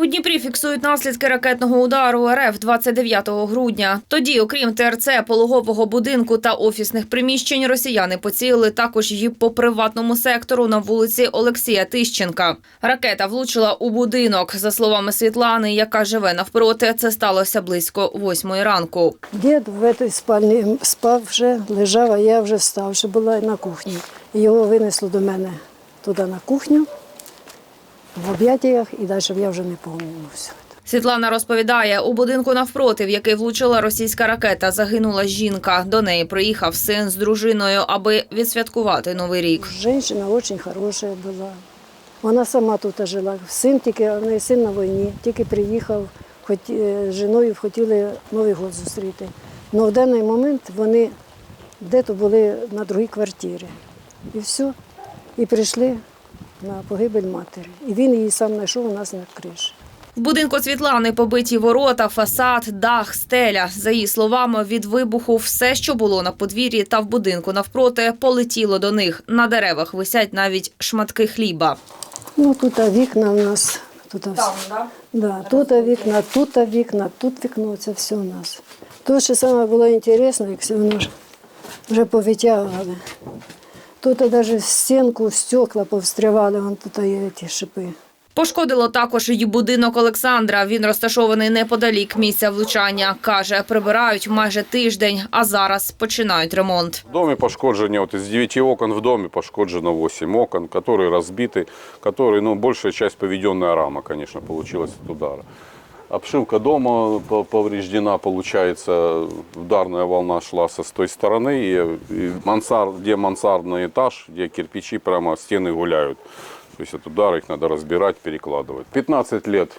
У Дніпрі фіксують наслідки ракетного удару РФ 29 грудня. Тоді, окрім ТРЦ, пологового будинку та офісних приміщень, росіяни поцілили також і по приватному сектору на вулиці Олексія Тищенка. Ракета влучила у будинок. За словами Світлани, яка живе навпроти, це сталося близько восьмої ранку. Дід в цій спальні спав вже, лежав, а я вже встав, ще була на кухні. Його винесло до мене туди на кухню, в об'яттях, і далі я вже не пам'ятаю. Світлана розповідає, у будинку навпроти, в який влучила російська ракета, загинула жінка. До неї приїхав син з дружиною, аби відсвяткувати новий рік. Жінка дуже хороша була. Вона сама тут жила. Син тільки, в неї син на війні, тільки приїхав, хоч е, з жіною хотіли Новий год зустріти. Але в даний момент вони де-то були на другій квартирі. І все. І прийшли на погибель матері. І він її сам знайшов у нас на криші. В будинку Світлани побиті ворота, фасад, дах, стеля. За її словами, від вибуху все, що було на подвір'ї та в будинку навпроти, полетіло до них. На деревах висять навіть шматки хліба. Ну, тут вікна у нас. Тут Там, да? тут вікна, тут вікна, тут вікно, це все у нас. Тут ще саме було інтересно, як все воно вже повитягували. Тут навіть стінку, стекла повстрявали, вон тут є ті шипи. Пошкодило також і будинок Олександра. Він розташований неподалік місця влучання. Каже, прибирають майже тиждень, а зараз починають ремонт. В доме пошкоджені, вот из 9 окон в доме пошкоджено 8 окон, которые разбиты, которые, ну, большая часть поведенная рама, конечно, получилась от удара. Обшивка дома по- повреждена, получается, ударная волна шла со с той стороны, и, и мансар, где мансардный этаж, где кирпичи прямо стены гуляют. То есть от удара их надо разбирать, перекладывать. 15 лет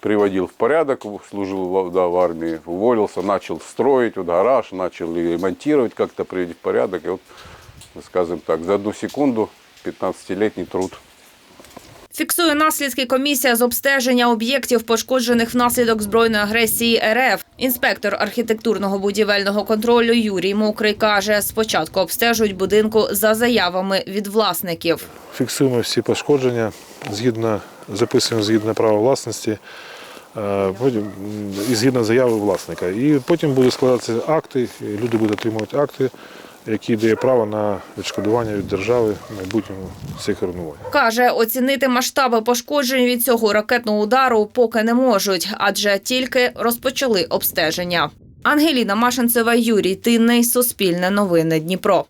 приводил в порядок, служил в, да, в армии, уволился, начал строить вот гараж, начал и ремонтировать, как-то приводить в порядок. И вот, скажем так, за одну секунду 15-летний труд. Фіксує наслідки комісія з обстеження об'єктів, пошкоджених внаслідок збройної агресії РФ. Інспектор архітектурного будівельного контролю Юрій Мокрий каже, спочатку обстежують будинку за заявами від власників. Фіксуємо всі пошкодження, згідно записуємо згідно права власності, е, потім, і згідно заяви власника. І потім будуть складатися акти, люди будуть отримувати акти, які дає право на відшкодування від держави в майбутньому цих руйнувань. Каже, оцінити масштаби пошкоджень від цього ракетного удару поки не можуть, адже тільки розпочали обстеження. Ангеліна Машинцева, Юрій Тинний, Суспільне новини Дніпро.